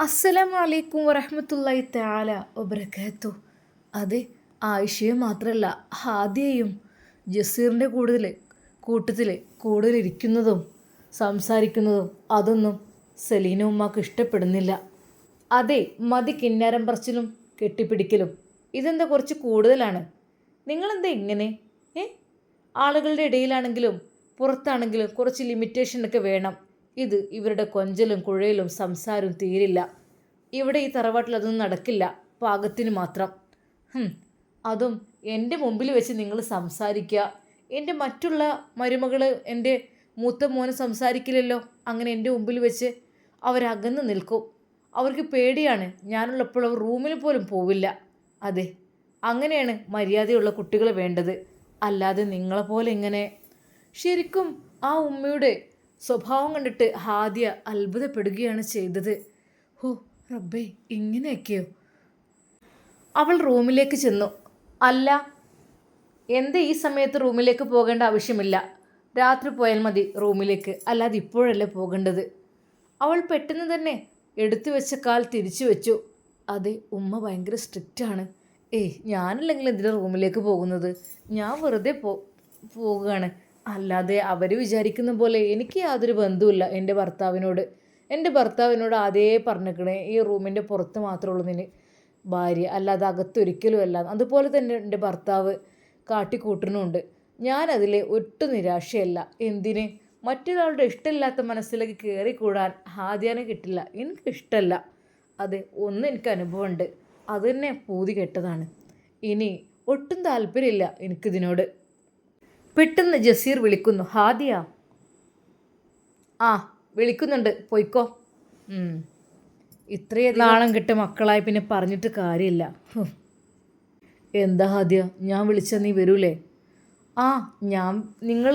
അസ്സലാമു വലൈക്കും വറഹമത്തല്ലായി താല വബർക്കാത്തു അതെ ആയിഷയെ മാത്രമല്ല ഹാദിയയും ജസീറിന്റെ കൂടുതൽ കൂട്ടത്തിൽ കൂടുതലിരിക്കുന്നതും സംസാരിക്കുന്നതും അതൊന്നും സെലീന ഉമ്മാക്ക് ഇഷ്ടപ്പെടുന്നില്ല. അതെ മതി കിന്നാരം പറച്ചിലും കെട്ടിപ്പിടിക്കലും. ഇതെന്താ കുറച്ച് കൂടുതലാണ്? നിങ്ങളെന്താ ഇങ്ങനെ? ഏ? ആളുകളുടെ ഇടയിലാണെങ്കിലും പുറത്താണെങ്കിലും കുറച്ച് ലിമിറ്റേഷനൊക്കെ വേണം. ഇത് ഇവരുടെ കൊഞ്ചലും കുഴയിലും സംസാരവും തീരില്ല. ഇവിടെ ഈ തറവാട്ടിൽ അതൊന്നും നടക്കില്ല. പാകത്തിന് മാത്രം. അതും എന്റെ മുമ്പിൽ വെച്ച് നിങ്ങൾ സംസാരിക്കുക. എന്റെ മറ്റുള്ള മരുമകൾ എന്റെ മൂത്ത മോനെ സംസാരിക്കില്ലല്ലോ. അങ്ങനെ എന്റെ മുമ്പിൽ വെച്ച് അവരകന്ന് നിൽക്കും. അവർക്ക് പേടിയാണ്. ഞാനുള്ളപ്പോൾ അവർ റൂമിൽ പോലും പോവില്ല. അതെ അങ്ങനെയാണ് മര്യാദയുള്ള കുട്ടികൾ വേണ്ടത്. അല്ലാതെ നിങ്ങളെപ്പോലെ ഇങ്ങനെ ശരിക്കും ആ ഉമ്മയുടെ സ്വഭാവം കണ്ടിട്ട് ഹാദ്യ അത്ഭുതപ്പെടുകയാണ് ചെയ്തത്. ഹോ റബ്ബേ ഇങ്ങനെയൊക്കെയോ? അവൾ റൂമിലേക്ക് ചെന്നു. അല്ല എന്ത് ഈ സമയത്ത് റൂമിലേക്ക് പോകേണ്ട ആവശ്യമില്ല. രാത്രി പോയാൽ മതി റൂമിലേക്ക്. അല്ലാതെ ഇപ്പോഴല്ലേ പോകേണ്ടത്. അവൾ പെട്ടെന്ന് തന്നെ എടുത്തു വെച്ച കാൽ തിരിച്ചു വെച്ചു. അതെ ഉമ്മ ഭയങ്കര സ്ട്രിക്റ്റാണ് ഏയ് ഞാനല്ലെങ്കിൽ എന്തിനാണ് റൂമിലേക്ക് പോകുന്നത്? ഞാൻ വെറുതെ പോ പോവുകയാണ്. അല്ലാതെ അവർ വിചാരിക്കുന്ന പോലെ എനിക്ക് യാതൊരു ബന്ധവുമില്ല എന്റെ ഭർത്താവിനോട്. എന്റെ ഭർത്താവിനോട് അതേ പറഞ്ഞേക്കണേ ഈ റൂമിന്റെ പുറത്ത് മാത്രമേ ഉള്ളൂ നിന് ഭാര്യ അല്ലാതെ അകത്തൊരിക്കലും അല്ല. അതുപോലെ തന്നെ എന്റെ ഭർത്താവ് കാട്ടിക്കൂട്ടുന്നുണ്ട്. ഞാനതിൽ ഒട്ടും നിരാശയല്ല. എന്തിന്? മറ്റൊരാളുടെ ഇഷ്ടമില്ലാത്ത മനസ്സിലേക്ക് കയറിക്കൂടാൻ ആദ്യാനെ കിട്ടില്ല. എനിക്കിഷ്ടമല്ല അത് ഒന്ന് എനിക്ക് അനുഭവമുണ്ട്. അത് തന്നെ പൂതി കെട്ടതാണ്. ഇനി ഒട്ടും താല്പര്യമില്ല എനിക്കിതിനോട്. പെട്ടെന്ന് ജസീർ വിളിക്കുന്നു. ഹാദിയ. ആ വിളിക്കുന്നുണ്ട്. പോയിക്കോ. ഇത്രയും നാളം കിട്ട മക്കളായി പിന്നെ പറഞ്ഞിട്ട് കാര്യമില്ല. എന്താ ഹാദിയ? ഞാൻ വിളിച്ചാൽ നീ വരൂലേ? ആ ഞാൻ നിങ്ങൾ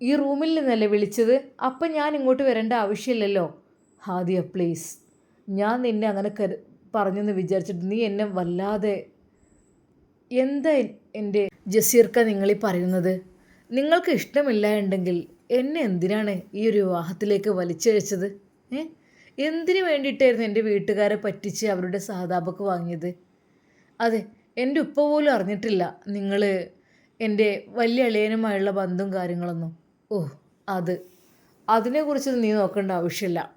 ഈ റൂമിൽ നിന്നല്ലേ വിളിച്ചത്? അപ്പം ഞാൻ ഇങ്ങോട്ട് വരേണ്ട ആവശ്യമില്ലല്ലോ. ഹാദിയ പ്ലീസ്. ഞാൻ നിന്നെ അങ്ങനെ കരു പറഞ്ഞെന്ന് വിചാരിച്ചിട്ട് നീ എന്നെ വല്ലാതെ എന്താ എന്റെ ജസീർക്ക നിങ്ങളീ പറയുന്നത്? നിങ്ങൾക്ക് ഇഷ്ടമില്ല ഉണ്ടെങ്കിൽ എന്നെ എന്തിനാണ് ഈ ഒരു വിവാഹത്തിലേക്ക് വലിച്ചഴച്ചത്? ഏ? എന്തിനു വേണ്ടിയിട്ടായിരുന്നു എന്റെ വീട്ടുകാരെ പറ്റിച്ച് അവരുടെ സഹതാപക്ക് വാങ്ങിയത്? അതെ എന്റെ ഉപ്പ പോലും അറിഞ്ഞിട്ടില്ല നിങ്ങൾ എന്റെ വലിയ അളിയനുമായുള്ള ബന്ധവും കാര്യങ്ങളൊന്നും. ഓ അത്. അതിനെക്കുറിച്ച് നീ നോക്കേണ്ട ആവശ്യമില്ല.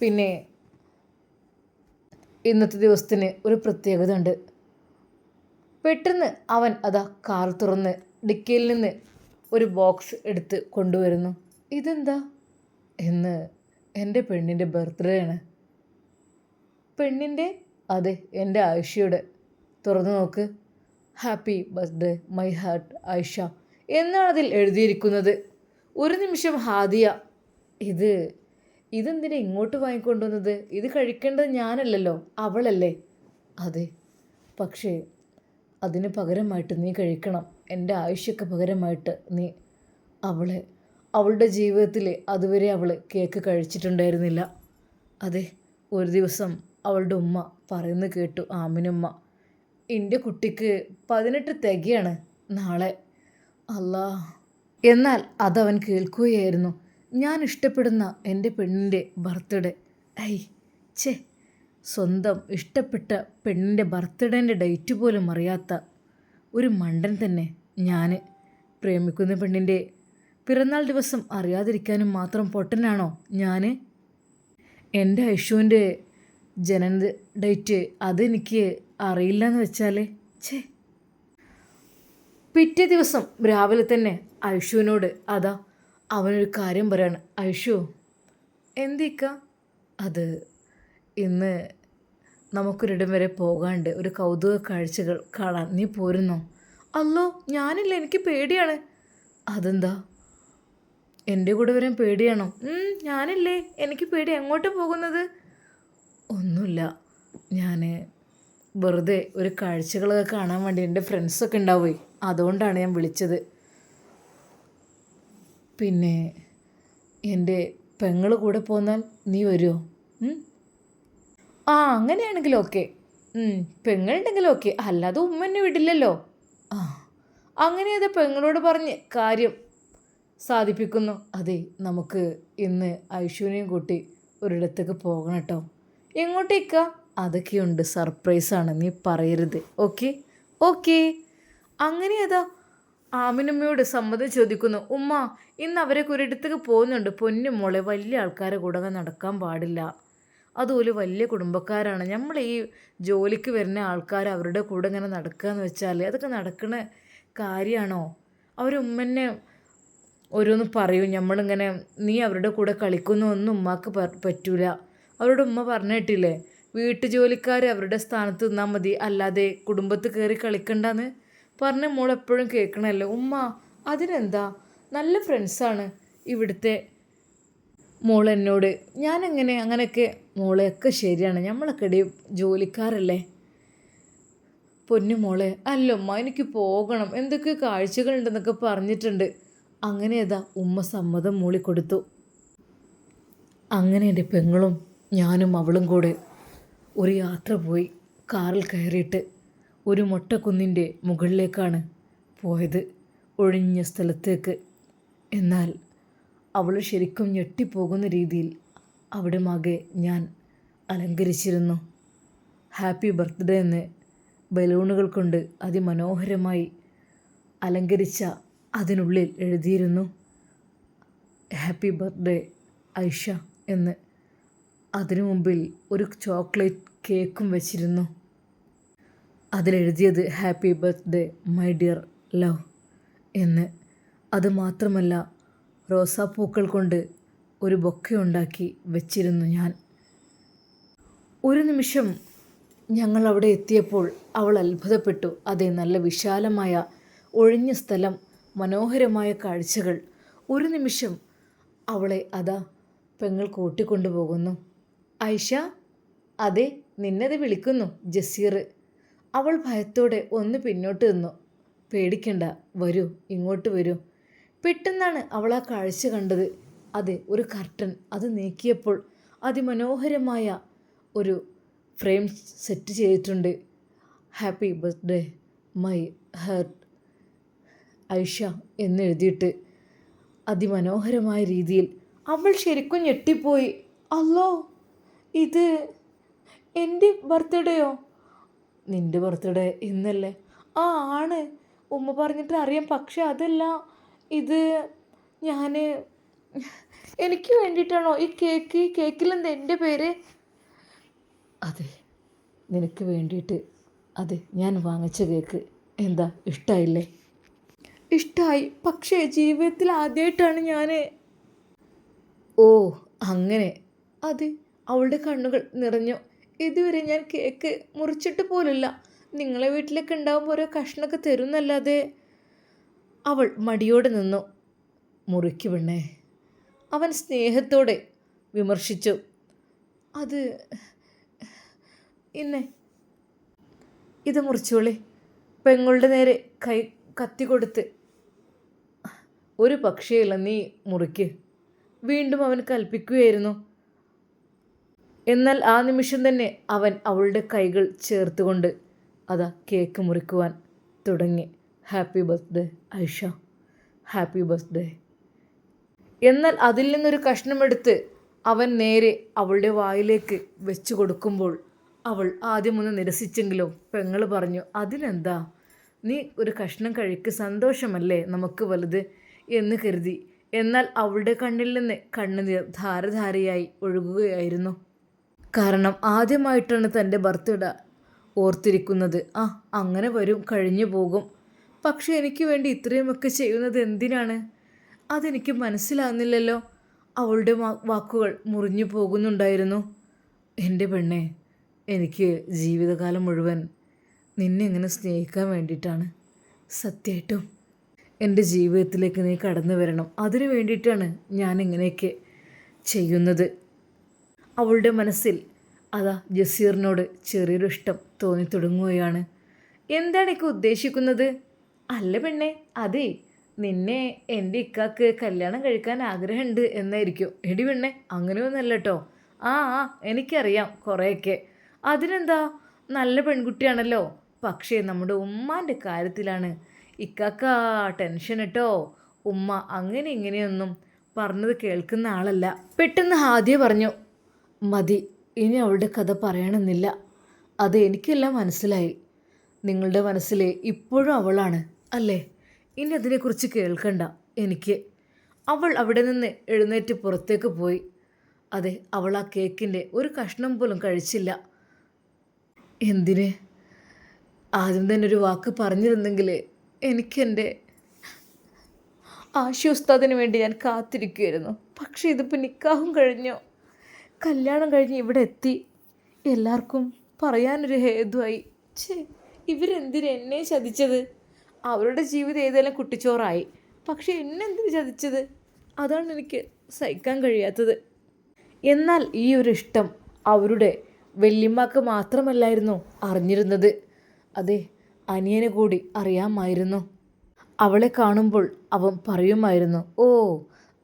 പിന്നെ ഇന്നത്തെ ദിവസത്തിന് ഒരു പ്രത്യേകത ഉണ്ട് പെട്ടെന്ന് അവൻ അതാ കാർ തുറന്ന് ഡിക്കിയിൽ നിന്ന് ഒരു ബോക്സ് എടുത്ത് കൊണ്ടുവരുന്നു. ഇതെന്താ? എന്ന് എന്റെ പെണ്ണിന്റെ ബർത്ത്ഡേ ആണ്. പെണ്ണിന്റെ അതെ എന്റെ ആയിഷയുടെ. തുറന്നു നോക്ക്. Happy birthday my heart Ayisha എന്നാണ് അതിൽ എഴുതിയിരിക്കുന്നത്. ഒരു നിമിഷം ഹാദിയ ഇത് ഇതെന്തിനാ ഇങ്ങോട്ട് വാങ്ങിക്കൊണ്ടുവന്നത്? ഇത് കഴിക്കേണ്ടത് ഞാനല്ലല്ലോ അവളല്ലേ? അതെ പക്ഷേ അതിന് പകരമായിട്ട് നീ കഴിക്കണം. എന്റെ ആയുഷ്യൊക്കെ പകരമായിട്ട് നീ അവളെ അവളുടെ ജീവിതത്തിൽ അതുവരെ അവൾ കേക്ക് കഴിച്ചിട്ടുണ്ടായിരുന്നില്ല. അതെ ഒരു ദിവസം അവളുടെ ഉമ്മ പറയുന്നത് കേട്ടു ആമിനുമ്മ എന്റെ കുട്ടിക്ക് പതിനെട്ട് തികയാണ് നാളെ. അല്ലാ. എന്നാൽ അതവൻ കേൾക്കുകയായിരുന്നു. ഞാൻ ഇഷ്ടപ്പെടുന്ന എന്റെ പെണ്ണിന്റെ ബർത്ത്ഡേ. ഐ ഛേ. സ്വന്തം ഇഷ്ടപ്പെട്ട പെണ്ണിന്റെ ബർത്ത്ഡേന്റെ ഡേറ്റ് പോലും അറിയാത്ത ഒരു മണ്ടൻ തന്നെ ഞാൻ പ്രേമിക്കുന്ന പെണ്ണിന്റെ പിറന്നാൾ ദിവസം അറിയാതിരിക്കാനും മാത്രം പൊട്ടനാണോ ഞാൻ? എന്റെ ഐഷുവിന്റെ ജനന ഡേറ്റ് അതെനിക്ക് അറിയില്ല എന്ന് വെച്ചാൽ ഛേ. പിറ്റേ ദിവസം രാവിലെ തന്നെ ഐഷുവിനോട് അതാ അവനൊരു കാര്യം പറയാണ്. ഐഷു എന്തിക്ക? അത് ഇന്ന് നമുക്കൊരിടം വരെ പോകാണ്ട് ഒരു കൗതുക കാഴ്ചകൾ കാണാൻ നീ പോരുന്നോ? അല്ലോ ഞാനില്ല എനിക്ക് പേടിയാണ്. അതെന്താ? എന്റെ കൂടെ വരാൻ പേടിയാണോ? ഞാനില്ലേ എനിക്ക് പേടി. എങ്ങോട്ട് പോകുന്നത്? ഒന്നുമില്ല. ഞാൻ വെറുതെ ഒരു കാഴ്ചകളൊക്കെ കാണാൻ വേണ്ടി എന്റെ ഫ്രണ്ട്സൊക്കെ ഉണ്ടാവുമേ അതുകൊണ്ടാണ് ഞാൻ വിളിച്ചത്. പിന്നെ എന്റെ പെങ്ങൾ കൂടെ പോന്നാൽ നീ വരുമോ? ആ അങ്ങനെയാണെങ്കിൽ ഓക്കെ. പെങ്ങളുണ്ടെങ്കിൽ ഓക്കെ. അല്ലാതെ ഉമ്മ എന്നെ വിടില്ലല്ലോ. ആ അങ്ങനെ അത് പെങ്ങളോട് പറഞ്ഞ് കാര്യം സാധിപ്പിക്കുന്നു. അതെ നമുക്ക് ഇന്ന് ഐശ്വര്യം കൂട്ടി ഒരിടത്തേക്ക് പോകണം കേട്ടോ. എങ്ങോട്ടേക്കാ? അതൊക്കെയുണ്ട്. സർപ്രൈസാണ് നീ പറയരുത്. ഓക്കെ? ഓക്കെ. അങ്ങനെ അതാ ആമിനമ്മയോട് സമ്മതം ചോദിക്കുന്നു. ഉമ്മ ഇന്ന് അവരെ ഒരിടത്തേക്ക് പോകുന്നുണ്ട്. പൊന്നു മോളെ വലിയ ആൾക്കാരെ കൂടെ നടക്കാൻ പാടില്ല. അതുപോലെ വലിയ കുടുംബക്കാരാണ്. നമ്മൾ ഈ ജോലിക്ക് വരുന്ന ആൾക്കാർ അവരുടെ കൂടെ ഇങ്ങനെ നടക്കുക എന്ന് വെച്ചാൽ അതൊക്കെ നടക്കുന്ന കാര്യമാണോ അവരുമ്മന്നെ ഓരോന്ന് പറയും. നമ്മളിങ്ങനെ നീ അവരുടെ കൂടെ കളിക്കുന്നൊന്നും ഉമ്മാക്ക് പറ്റൂല. അവരുടെ ഉമ്മ പറഞ്ഞിട്ടില്ലേ വീട്ടു ജോലിക്കാർ അവരുടെ സ്ഥാനത്ത് നിന്നാൽ മതി. അല്ലാതെ കുടുംബത്ത് കയറി കളിക്കണ്ടെന്ന്? പറഞ്ഞ മോൾ എപ്പോഴും കേൾക്കണമല്ലോ ഉമ്മ അതിനെന്താ? നല്ല ഫ്രണ്ട്സാണ് ഇവിടുത്തെ മോൾ എന്നോട് ഞാനെങ്ങനെ? അങ്ങനെയൊക്കെ മോളെയൊക്കെ ശരിയാണ്. നമ്മളൊക്കെ ഇടയിൽ ജോലിക്കാരല്ലേ? പൊന്നു മോളെ അല്ലമ്മ എനിക്ക് പോകണം. എന്തൊക്കെ കാഴ്ചകളുണ്ടെന്നൊക്കെ പറഞ്ഞിട്ടുണ്ട്. അങ്ങനെ അതാ ഉമ്മ സമ്മതം മൂളിക്കൊടുത്തു അങ്ങനെ എന്റെ പെങ്ങളും ഞാനും അവളും കൂടെ ഒരു യാത്ര പോയി കാറിൽ കയറിയിട്ട് ഒരു മൊട്ടക്കുന്നിന്റെ മുകളിലേക്കാണ് പോയത് ഒഴിഞ്ഞ സ്ഥലത്തേക്ക്. എന്നാൽ അവൾ ശരിക്കും ഞെട്ടിപ്പോകുന്ന രീതിയിൽ അവിടെ മകെ ഞാൻ അലങ്കരിച്ചിരുന്നു. ഹാപ്പി ബർത്ത്ഡേ എന്ന് ബലൂണുകൾ കൊണ്ട് അതിമനോഹരമായി അലങ്കരിച്ച അതിനുള്ളിൽ എഴുതിയിരുന്നു. ഹാപ്പി ബർത്ത്ഡേ ഐഷ എന്ന് അതിനു മുമ്പിൽ ഒരു ചോക്ലേറ്റ് കേക്കും വെച്ചിരുന്നു. അതിലെഴുതിയത് happy birthday my dear love എന്ന്. അതുമാത്രമല്ല റോസാപ്പൂക്കൾ കൊണ്ട് ഒരു ബൊക്കെ ഉണ്ടാക്കി വെച്ചിരുന്നു ഞാൻ. ഒരു നിമിഷം ഞങ്ങൾ അവിടെ എത്തിയപ്പോൾ അവൾ അത്ഭുതപ്പെട്ടു. അതെ നല്ല വിശാലമായ ഒഴിഞ്ഞ സ്ഥലം മനോഹരമായ കാഴ്ചകൾ. ഒരു നിമിഷം അവളെ അതാ പെങ്ങൾ കൂട്ടിക്കൊണ്ടുപോകുന്നു. ഐഷ അതെ നിന്നത് വിളിക്കുന്നു ജസീർ. അവൾ ഭയത്തോടെ ഒന്ന് പിന്നോട്ട് നിന്നു. പേടിക്കണ്ട വരൂ ഇങ്ങോട്ട് വരൂ. പെട്ടെന്നാണ് അവൾ ആ കാഴ്ച കണ്ടത്. അതെ ഒരു കർട്ടൻ. അത് നീക്കിയപ്പോൾ അതിമനോഹരമായ ഒരു ഫ്രെയിം സെറ്റ് ചെയ്തിട്ടുണ്ട്. Happy birthday my heart Aisha എന്നെഴുതിയിട്ട് അതിമനോഹരമായ രീതിയിൽ അവൾ ശരിക്കും ഞെട്ടിപ്പോയി. അല്ലോ ഇത് എന്റെ ബർത്ത്ഡേയോ? നിന്റെ ബർത്ത്ഡേ ഇന്നല്ലേ? ആ ആണ്. ഉമ്മ പറഞ്ഞിട്ട് അറിയാം. പക്ഷെ അതല്ല. ഇത് ഞാൻ എനിക്ക് വേണ്ടിയിട്ടാണോ ഈ കേക്ക്? ഈ കേക്കിലെന്താ എന്റെ പേര്? അതെ നിനക്ക് വേണ്ടിയിട്ട്. അതെ ഞാൻ വാങ്ങിച്ച കേക്ക്. എന്താ ഇഷ്ടമായില്ലേ ഇഷ്ടമായി പക്ഷേ ജീവിതത്തിൽ ആദ്യമായിട്ടാണ് ഞാൻ ഓ അങ്ങനെ. അത് അവളുടെ കണ്ണുകൾ നിറഞ്ഞു. ഇതുവരെ ഞാൻ കേക്ക് മുറിച്ചിട്ട് പോലില്ല നിങ്ങളെ വീട്ടിലേക്ക് ഉണ്ടാകുമ്പോൾ ഓരോ കഷ്ണമൊക്കെ തരുന്നല്ലാതെ. അവൾ മടിയോടെ നിന്നു. മുറിക്ക് പെണ്ണേ അവൻ സ്നേഹത്തോടെ വിമർശിച്ചു. അത് ഇന്നെ. ഇത് മുറിച്ചോളി. പെങ്ങളുടെ നേരെ കൈ കത്തി കൊടുത്ത് ഒരു പക്ഷേയില്ല നീ മുറിക്ക്. വീണ്ടും അവൻ കൽപ്പിക്കുകയായിരുന്നു. എന്നാൽ ആ നിമിഷം തന്നെ അവൻ അവളുടെ കൈകൾ ചേർത്തുകൊണ്ട് അതാ കേക്ക് മുറിക്കുവാൻ തുടങ്ങി. Happy birthday Aisha. Happy birthday. എന്നാൽ അതിൽ നിന്നൊരു കഷ്ണമെടുത്ത് അവൻ നേരെ അവളുടെ വായിലേക്ക് വെച്ചു കൊടുക്കുമ്പോൾ അവൾ ആദ്യമൊന്ന് നിരസിച്ചെങ്കിലും പെങ്ങൾ പറഞ്ഞു അതിനെന്താ? നീ ഒരു കഷ്ണം കഴിക്ക് സന്തോഷമല്ലേ? നമുക്ക് വലുത് എന്ന് കരുതി. എന്നാൽ അവളുടെ കണ്ണിൽ നിന്ന് കണ്ണുനീർ ധാരധാരയായി ഒഴുകുകയായിരുന്നു. കാരണം ആദ്യമായിട്ടാണ് തന്റെ ബർത്ത്ഡേ ഓർത്തിരിക്കുന്നത്. ആ അങ്ങനെ വരും കഴിഞ്ഞു പോകും. പക്ഷെ എനിക്ക് വേണ്ടി ഇത്രയുമൊക്കെ ചെയ്യുന്നത് എന്തിനാണ്? അതെനിക്ക് മനസ്സിലാകുന്നില്ലല്ലോ അവളുടെ വാക്കുകൾ മുറിഞ്ഞു പോകുന്നുണ്ടായിരുന്നു. എന്റെ പെണ്ണെ എനിക്ക് ജീവിതകാലം മുഴുവൻ നിന്നെ എങ്ങനെ സ്നേഹിക്കാൻ വേണ്ടിയിട്ടാണ്. സത്യമായിട്ടും എന്റെ ജീവിതത്തിലേക്ക് നീ കടന്നു വരണം. അതിനു വേണ്ടിയിട്ടാണ് ഞാൻ ഇങ്ങനെയൊക്കെ ചെയ്യുന്നത്. അവളുടെ മനസ്സിൽ അതാ ജസീറിനോട് ചെറിയൊരു ഇഷ്ടം തോന്നി തുടങ്ങുകയാണ്. എന്താണ് എനിക്ക് ഉദ്ദേശിക്കുന്നത്? അല്ല പെണ്ണെ അതെ നിന്നെ എന്റെ ഇക്കാക്ക് കല്യാണം കഴിക്കാൻ ആഗ്രഹമുണ്ട് എന്നായിരിക്കും. എടി പെണ്ണെ അങ്ങനെയൊന്നല്ല കേട്ടോ ആ ആ എനിക്കറിയാം കുറേയൊക്കെ. അതിനെന്താ? നല്ല പെൺകുട്ടിയാണല്ലോ. പക്ഷേ നമ്മുടെ ഉമ്മാന്റെ കാര്യത്തിലാണ്. ഇക്കാക്ക ടെൻഷൻ കേട്ടോ. ഉമ്മ അങ്ങനെ ഇങ്ങനെയൊന്നും പറഞ്ഞത് കേൾക്കുന്ന ആളല്ല. പെട്ടെന്ന് ഹാദ്യ പറഞ്ഞു മതി ഇനി അവളുടെ കഥ പറയണമെന്നില്ല. അത് എനിക്കെല്ലാം മനസ്സിലായി. നിങ്ങളുടെ മനസ്സിലെ ഇപ്പോഴും അവളാണ്. അല്ലേ? ഇനി അതിനെക്കുറിച്ച് കേൾക്കണ്ട എനിക്ക്. അവൾ അവിടെ നിന്ന് എഴുന്നേറ്റ് പുറത്തേക്ക് പോയി. അതെ അവൾ ആ കേക്കിന്റെ ഒരു കഷ്ണം പോലും കഴിച്ചില്ല. എന്തിന്? ആദ്യം തന്നെ ഒരു വാക്ക് പറഞ്ഞിരുന്നെങ്കിൽ എനിക്കെന്റെ ആശി ഉസ്താദിന് വേണ്ടി ഞാൻ കാത്തിരിക്കുമായിരുന്നു പക്ഷേ ഇതിപ്പോൾ നിക്കാഹും കഴിഞ്ഞു? കല്യാണം കഴിഞ്ഞ് ഇവിടെ എത്തി. എല്ലാവർക്കും പറയാനൊരു ഹേതുവായി. ഛേ ഇവരെന്തിന് എന്നെ ചതിച്ചത്? അവരുടെ ജീവിതം ഏതെല്ലാം കുട്ടിച്ചോറായി. പക്ഷെ എന്നെന്തിന് ചതിച്ചത്? അതാണ് എനിക്ക് സഹിക്കാൻ കഴിയാത്തത്. എന്നാൽ ഈ ഒരു ഇഷ്ടം അവരുടെ വല്യമ്മക്ക് മാത്രമല്ലായിരുന്നു അറിഞ്ഞിരുന്നത്. അതെ അനിയനെ കൂടി അറിയാമായിരുന്നു. അവളെ കാണുമ്പോൾ അവൻ പറയുമായിരുന്നു ഓ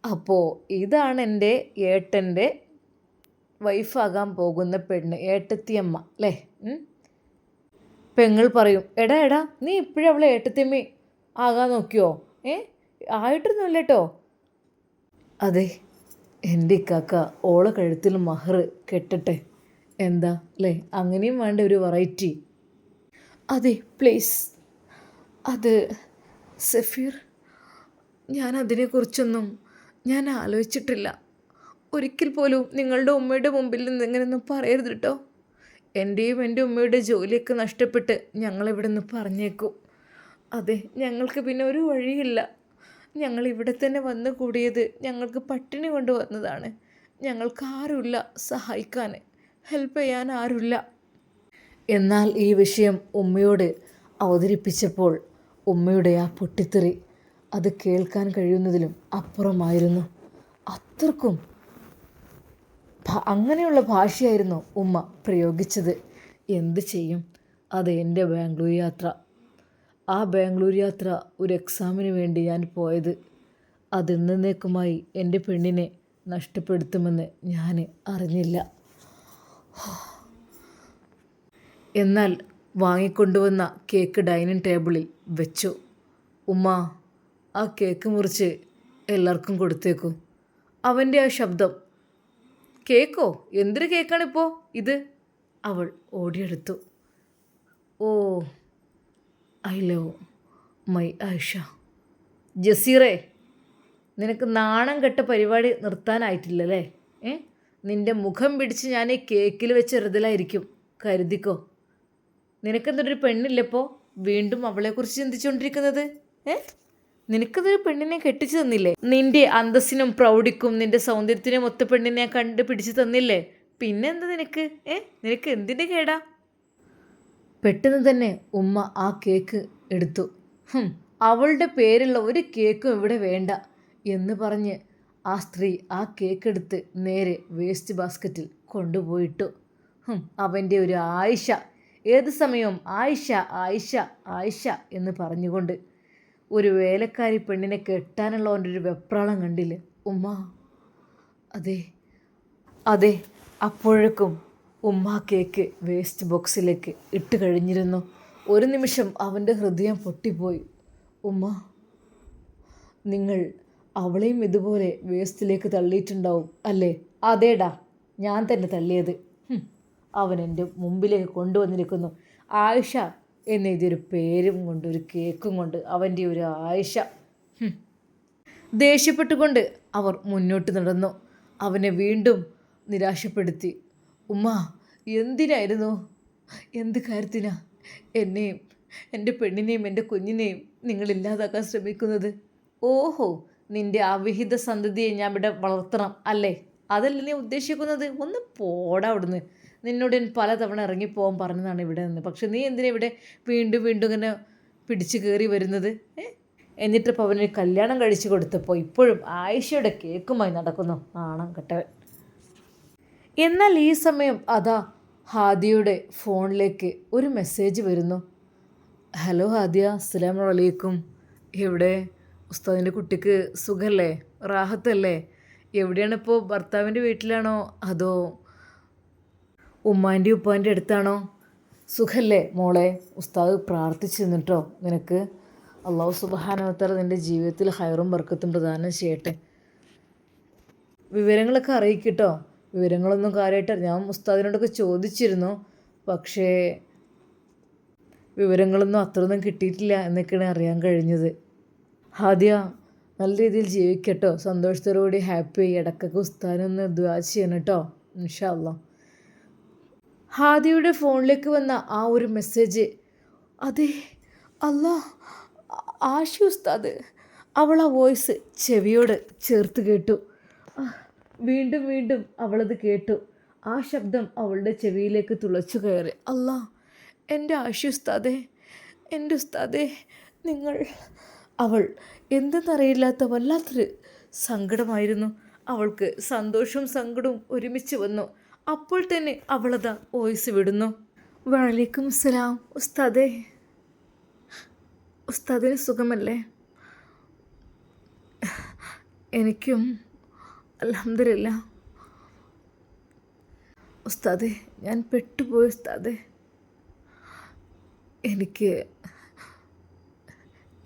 അപ്പോൾ ഇതാണ് എന്റെ ഏട്ടന്റെ വൈഫാകാൻ പോകുന്ന പെണ്ണ് ഏട്ടത്തിയമ്മ അല്ലേ? പെങ്ങൾ പറയും എടാ എടാ നീ ഇപ്പോഴും അവളെ ഏട്ടത്തിയമ്മ ആകാൻ നോക്കിയോ? ഏ ആയിട്ടൊന്നുമില്ല കേട്ടോ അതെ എന്റെ ഇക്കാക്ക ഓള കഴുത്തിൽ മഹർ കെട്ടട്ടെ. എന്താ അല്ലേ അങ്ങനെയും വേണ്ട ഒരു വെറൈറ്റി അതെ പ്ലീസ് അത് സഫീർ ഞാൻ അതിനെക്കുറിച്ചൊന്നും ഞാൻ ആലോചിച്ചിട്ടില്ല. ഒരിക്കൽ പോലും നിങ്ങളുടെ ഉമ്മയുടെ മുമ്പിൽ നിന്ന് ഇങ്ങനെയൊന്നും പറയരുത് കേട്ടോ എന്റെയും എന്റെ ഉമ്മയുടെ ജോലിയൊക്കെ നഷ്ടപ്പെട്ട് ഞങ്ങളിവിടെ നിന്ന് പറഞ്ഞേക്കും. അതെ ഞങ്ങൾക്ക് പിന്നെ ഒരു വഴിയില്ല. ഞങ്ങൾ ഇവിടെ തന്നെ വന്നു കൂടിയത് ഞങ്ങൾക്ക് പട്ടിണി കൊണ്ട് വന്നതാണ്. ഞങ്ങൾക്ക് ആരുമില്ല സഹായിക്കാൻ. ഹെൽപ്പ് ചെയ്യാൻ ആരുമില്ല. എന്നാൽ ഈ വിഷയം ഉമ്മയോട് അവതരിപ്പിച്ചപ്പോൾ ഉമ്മയുടെ ആ പൊട്ടിത്തെറി അത് കേൾക്കാൻ കഴിയുന്നതിലും അപ്പുറമായിരുന്നു. അത്രക്കും അങ്ങനെയുള്ള ഭാഷയായിരുന്നു ഉമ്മ പ്രയോഗിച്ചത്. എന്ത് ചെയ്യും? അത് എന്റെ ബാംഗ്ലൂർ യാത്ര. ആ ബാംഗ്ലൂർ യാത്ര ഒരു എക്സാമിന് വേണ്ടി ഞാൻ പോയത്. അത് എന്നേക്കുമായി എന്റെ പെണ്ണിനെ നഷ്ടപ്പെടുത്തുമെന്ന് ഞാൻ അറിഞ്ഞില്ല. എന്നാൽ വാങ്ങിക്കൊണ്ടുവന്ന കേക്ക് ഡൈനിങ് ടേബിളിൽ വെച്ചു. ഉമ്മ ആ കേക്ക് മുറിച്ച് എല്ലാവർക്കും കൊടുത്തേക്കൂ. അവന്റെ ആ ശബ്ദം കേക്കോ? എന്തൊരു കേക്കാണിപ്പോൾ ഇത്? അവൾ ഓടിയെടുത്തു. Oh I love my Ayisha. ജസീറേ നിനക്ക് നാണം കെട്ട പരിപാടി നിർത്താനായിട്ടില്ലല്ലേ? ഏ? നിന്റെ മുഖം പിടിച്ച് ഞാൻ ഈ കേക്കിൽ വെച്ച് എറുതലായിരിക്കും. കരുതിക്കോ? നിനക്കെന്തൊരു പെണ്ണില്ലപ്പോൾ വീണ്ടും അവളെക്കുറിച്ച് ചിന്തിച്ചുകൊണ്ടിരിക്കുന്നത് ഏ? നിനക്കതൊരു പെണ്ണിനെ കെട്ടിച്ചു തന്നില്ലേ? നിന്റെ അന്തസ്സിനും പ്രൗഢിക്കും നിന്റെ സൗന്ദര്യത്തിനും ഒത്ത പെണ്ണിനെ കണ്ട് പിടിച്ചു തന്നില്ലേ? പിന്നെന്താ നിനക്ക്? ഏ? നിനക്ക് എന്തിന്റെ കേടാ? പെട്ടെന്ന് തന്നെ ഉമ്മ ആ കേക്ക് എടുത്തു. അവളുടെ പേരുള്ള ഒരു കേക്കും ഇവിടെ വേണ്ട എന്ന് പറഞ്ഞ് ആ സ്ത്രീ ആ കേക്ക് എടുത്ത് നേരെ വേസ്റ്റ് ബാസ്ക്കറ്റിൽ കൊണ്ടുപോയിട്ടു. അവന്റെ ഒരു ആയിഷ. ഏത് സമയവും ആയിഷ ആയിഷ ആയിഷ എന്ന് പറഞ്ഞുകൊണ്ട് ഒരു വേലക്കാരി പെണ്ണിനെ കെട്ടാനുള്ള അവന്റെ ഒരു വെപ്രാളം കണ്ടില്ലേ? ഉമ്മ. അതെ. അതെ. അപ്പോഴേക്കും ഉമ്മ കേക്ക് വേസ്റ്റ് ബോക്സിലേക്ക് ഇട്ട് കഴിഞ്ഞിരുന്നു. ഒരു നിമിഷം അവന്റെ ഹൃദയം പൊട്ടിപ്പോയി. ഉമ്മ നിങ്ങൾ അവളെയും ഇതുപോലെ വേസ്റ്റിലേക്ക് തള്ളിയിട്ടുണ്ടാവും അല്ലേ? അതേടാ ഞാൻ തന്നെ തള്ളിയത്. അവൻ എന്റെ മുമ്പിലേക്ക് കൊണ്ടുവന്നിരിക്കുന്നു. ആയിഷ എന്നെഴുതിയൊരു പേരും കൊണ്ട് ഒരു കേക്കും കൊണ്ട് അവന്റെ ഒരു ആയിഷ. ദേഷ്യപ്പെട്ടുകൊണ്ട് അവർ മുന്നോട്ട് നടന്നു. അവനെ വീണ്ടും നിരാശപ്പെടുത്തി. ഉമ്മ എന്തിനായിരുന്നു? എന്ത് കാര്യത്തിനാ? എന്നെയും എന്റെ പെണ്ണിനെയും എന്റെ കുഞ്ഞിനെയും നിങ്ങൾ ഇല്ലാതാക്കാൻ ശ്രമിക്കുന്നത്? ഓഹോ നിന്റെ അവിഹിത സന്തതിയെ ഞാൻ ഇവിടെ വളർത്തണം അല്ലേ? അതല്ല നീ ഉദ്ദേശിക്കുന്നത്? ഒന്ന് പോടാ അവിടുന്ന്. നിന്നോട് ഞാൻ പലതവണ ഇറങ്ങിപ്പോകാൻ പറഞ്ഞതാണ് ഇവിടെ നിന്ന്. പക്ഷെ നീ എന്തിനാ ഇവിടെ വീണ്ടും വീണ്ടും ഇങ്ങനെ പിടിച്ചു കയറി വരുന്നത്? എന്നിട്ടിപ്പോൾ അവന് കല്യാണം കഴിച്ചു കൊടുത്തപ്പോൾ ഇപ്പോഴും ആയിഷയുടെ കേക്കുമായി നടക്കുന്നു. ആണോ കെട്ടവൻ. എന്നാൽ ഈ സമയം അതാ ഹാദിയുടെ ഫോണിലേക്ക് ഒരു മെസ്സേജ് വരുന്നു. ഹലോ ഹാദിയ അസ്സലാം വലൈക്കും എവിടെ? ഉസ്താദിന്റെ കുട്ടിക്ക് സുഖമല്ലേ റാഹത്തല്ലേ? എവിടെയാണിപ്പോൾ ഭർത്താവിന്റെ വീട്ടിലാണോ അതോ ഉമ്മാന്റെ ഉപ്പാന്റെ അടുത്താണോ? സുഖല്ലേ മോളെ? ഉസ്താദ് പ്രാർത്ഥിച്ചു നിന്നിട്ടോ നിനക്ക്? അള്ളാഹു സുബാനവത്തർ നിന്റെ ജീവിതത്തിൽ ഹൈറും വർക്കത്തും പ്രദാനം ചെയ്യട്ടെ. വിവരങ്ങളൊക്കെ അറിയിക്കട്ടോ. വിവരങ്ങളൊന്നും കാര്യമായിട്ട് ഞാൻ ഉസ്താദിനോടൊക്കെ ചോദിച്ചിരുന്നു. പക്ഷേ വിവരങ്ങളൊന്നും അത്രയൊന്നും കിട്ടിയിട്ടില്ല എന്നൊക്കെയാണ് അറിയാൻ കഴിഞ്ഞത്. ഹാദിയ നല്ല രീതിയിൽ ജീവിക്കട്ടോ. സന്തോഷത്തോടുകൂടി ഹാപ്പി ഇടക്കൊക്കെ ഉസ്താനൊന്ന് ദ്വാ ചെയ്യണം കേട്ടോ ഇൻഷാല്ല ഹാദിയുടെ ഫോണിലേക്ക് വന്ന ആ ഒരു മെസ്സേജ്. അതെ അല്ല ആഷി ഉസ്താദ് അവൾ ആ വോയിസ് ചെവിയോട് ചേർത്ത് കേട്ടു. വീണ്ടും വീണ്ടും അവളത് കേട്ടു. ആ ശബ്ദം അവളുടെ ചെവിയിലേക്ക് തുളച്ചു കയറി. അല്ല എന്റെ ആഷി ഉസ്താദേ എന്റെ ഉസ്താദേ നിങ്ങൾ അവൾ എന്തെന്നറിയില്ലാത്ത വല്ലാത്തൊരു സങ്കടമായിരുന്നു. അവൾക്ക് സന്തോഷവും സങ്കടവും ഒരുമിച്ച് വന്നു. അപ്പോൾ തന്നെ അവളത് വോയിസ് വിടുന്നു. വലൈക്കും അസ്സലാം ഉസ്താദേ ഉസ്താദിന് സുഖമല്ലേ? എനിക്കും അലഹമില്ല ഉസ്താദെ ഞാൻ പെട്ടുപോയി ഉസ്താദെ. എനിക്ക്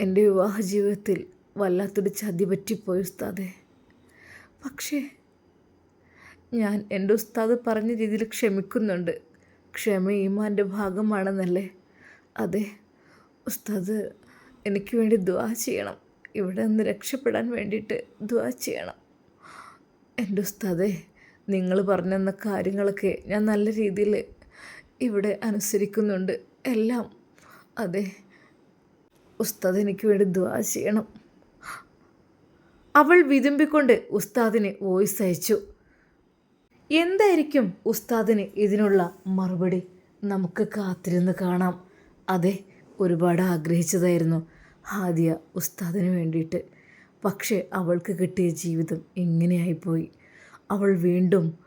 എന്റെ വിവാഹ ജീവിതത്തിൽ വല്ലാത്തൊരു ചതി പറ്റിപ്പോയി ഉസ്താദെ. പക്ഷേ ഞാൻ എന്റെ ഉസ്താദ് പറഞ്ഞ രീതിയിൽ ക്ഷമിക്കുന്നുണ്ട്. ക്ഷമ ഈമാന്റെ ഭാഗമാണെന്നല്ലേ? അതെ ഉസ്താദ് എനിക്ക് വേണ്ടി ദുആ ചെയ്യണം. ഇവിടെ നിന്ന് രക്ഷപ്പെടാൻ വേണ്ടിയിട്ട് ദുആ ചെയ്യണം. എന്റെ ഉസ്താദേ നിങ്ങൾ പറഞ്ഞെന്ന കാര്യങ്ങളൊക്കെ ഞാൻ നല്ല രീതിയിൽ ഇവിടെ അനുസരിക്കുന്നുണ്ട്. എല്ലാം അതെ ഉസ്താദ് എനിക്ക് വേണ്ടി ദുആ ചെയ്യണം. അവൾ വിതുമ്പിക്കൊണ്ട് ഉസ്താദിന് വോയിസ് അയച്ചു. എന്തായിരിക്കും ഉസ്താദിന് ഇതിനുള്ള മറുപടി? നമുക്ക് കാത്തിരുന്ന് കാണാം. അതെ ഒരുപാട് ആഗ്രഹിച്ചതായിരുന്നു ഹാദിയ ഉസ്താദിന് വേണ്ടിയിട്ട്. പക്ഷേ അവൾക്ക് കിട്ടിയ ജീവിതം ഇങ്ങനെയായിപ്പോയി. അവൾ വീണ്ടും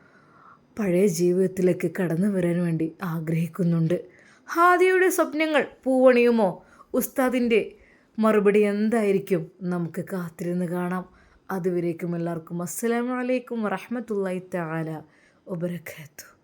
പഴയ ജീവിതത്തിലേക്ക് കടന്നു വരാൻ വേണ്ടി ആഗ്രഹിക്കുന്നുണ്ട്. ഹാദിയയുടെ സ്വപ്നങ്ങൾ പൂവണിയുമോ? ഉസ്താദിന്റെ മറുപടി എന്തായിരിക്കും? നമുക്ക് കാത്തിരുന്ന് കാണാം. അതുവരേക്കും എല്ലാവർക്കും അസ്സലാമലൈക്കും വറഹമത്തല്ലാ തആല വബറകാതുഹു.